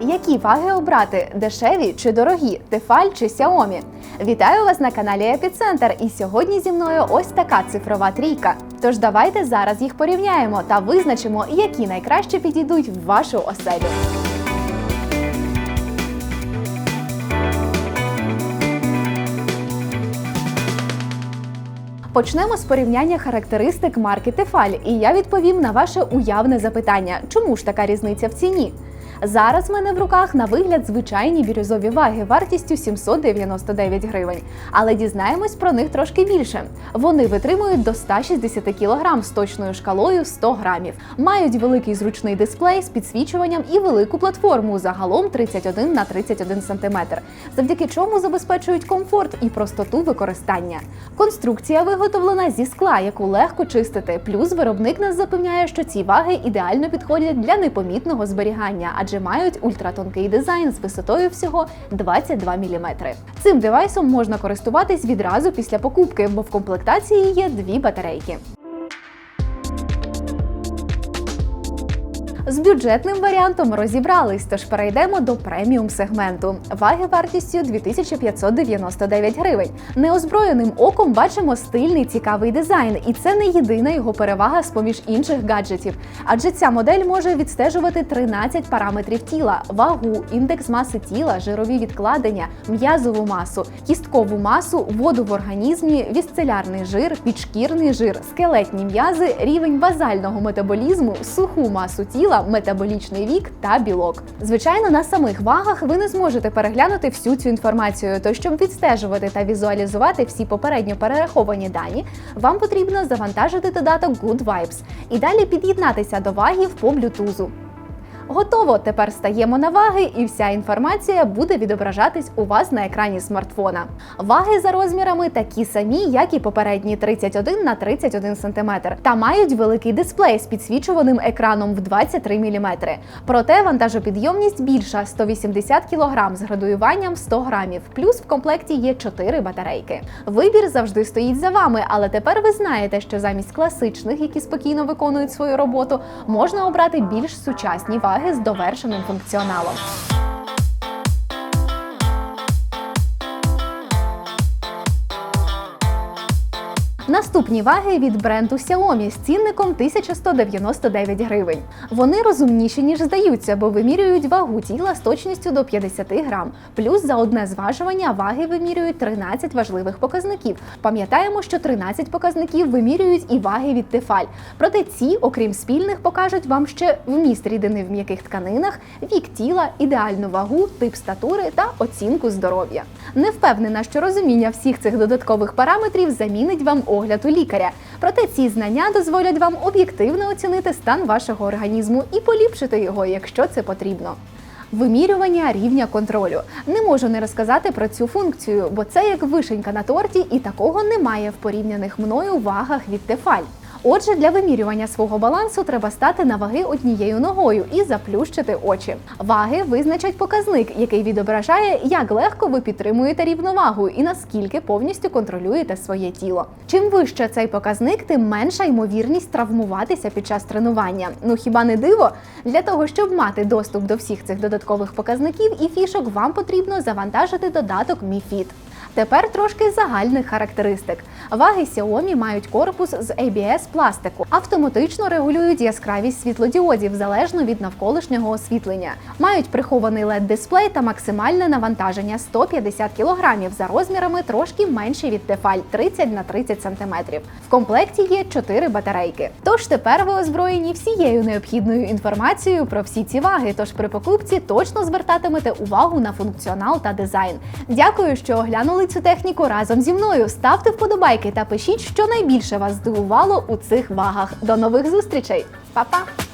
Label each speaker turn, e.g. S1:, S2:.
S1: Які ваги обрати дешеві чи дорогі, Тефаль чи Xiaomi? Вітаю вас на каналі Епіцентр. І сьогодні зі мною ось така цифрова трійка. Тож давайте зараз їх порівняємо та визначимо, які найкраще підійдуть в вашу оселю. Почнемо з порівняння характеристик марки Тефаль, і я відповім на ваше уявне запитання, чому ж така різниця в ціні? Зараз в мене в руках на вигляд звичайні бірюзові ваги вартістю 799 гривень. Але дізнаємось про них трошки більше. Вони витримують до 160 кг з точною шкалою 100 грамів, мають великий зручний дисплей з підсвічуванням і велику платформу загалом 31 на 31 см, завдяки чому забезпечують комфорт і простоту використання. Конструкція виготовлена зі скла, яку легко чистити. Плюс виробник нас запевняє, що ці ваги ідеально підходять для непомітного зберігання, адже мають ультратонкий дизайн з висотою всього 22 мм. Цим девайсом можна користуватись відразу після покупки, бо в комплектації є дві батарейки. З бюджетним варіантом розібрались, тож перейдемо до преміум сегменту. Ваги вартістю 2599 гривень. Неозброєним оком бачимо стильний цікавий дизайн, і це не єдина його перевага з поміж інших гаджетів. Адже ця модель може відстежувати 13 параметрів тіла: вагу, індекс маси тіла, жирові відкладення, м'язову масу, кісткову масу, воду в організмі, вісцелярний жир, підшкірний жир, скелетні м'язи, рівень базального метаболізму, суху масу тіла метаболічний вік та білок. Звичайно, на самих вагах ви не зможете переглянути всю цю інформацію. То щоб відстежувати та візуалізувати всі попередньо перераховані дані, вам потрібно завантажити додаток Good Vibes і далі під'єднатися до вагів по блютузу. Готово! Тепер стаємо на ваги, і вся інформація буде відображатись у вас на екрані смартфона. Ваги за розмірами такі самі, як і попередні 31 на 31 см, та мають великий дисплей з підсвічуваним екраном в 23 мм. Проте вантажопідйомність більша 180 кг з градуюванням 100 грамів. Плюс в комплекті є 4 батарейки. Вибір завжди стоїть за вами, але тепер ви знаєте, що замість класичних, які спокійно виконують свою роботу, можна обрати більш сучасні ваги з довершеним функціоналом. Наступні ваги від бренду Xiaomi з цінником 1199 гривень. Вони розумніші, ніж здаються, бо вимірюють вагу тіла з точністю до 50 грам. Плюс за одне зважування ваги вимірюють 13 важливих показників. Пам'ятаємо, що 13 показників вимірюють і ваги від Тефаль. Проте ці, окрім спільних, покажуть вам ще вміст рідини в м'яких тканинах, вік тіла, ідеальну вагу, тип статури та оцінку здоров'я. Не впевнена, що розуміння всіх цих додаткових параметрів замінить вам огляд у лікаря. Проте ці знання дозволять вам об'єктивно оцінити стан вашого організму і поліпшити його, якщо це потрібно. Вимірювання рівня контролю. Не можу не розказати про цю функцію, бо це як вишенька на торті, і такого немає в порівняних мною вагах від Тефаль. Отже, для вимірювання свого балансу треба стати на ваги однією ногою і заплющити очі. Ваги визначать показник, який відображає, як легко ви підтримуєте рівновагу і наскільки повністю контролюєте своє тіло. Чим вище цей показник, тим менша ймовірність травмуватися під час тренування. Ну хіба не диво? Для того, щоб мати доступ до всіх цих додаткових показників і фішок, вам потрібно завантажити додаток Mi Fit. Тепер трошки загальних характеристик. Ваги Xiaomi мають корпус з ABS пластику, автоматично регулюють яскравість світлодіодів залежно від навколишнього освітлення. Мають прихований led дисплей та максимальне навантаження 150 кг за розмірами трошки менші від Tefal 30 на 30 см. В комплекті є 4 батарейки. Тож тепер ви озброєні всією необхідною інформацією про всі ці ваги. Тож при покупці точно звертатимете увагу на функціонал та дизайн. Дякую, що оглянули цю техніку разом зі мною. Ставте вподобайки та пишіть, що найбільше вас здивувало у цих вагах. До нових зустрічей, Па-па!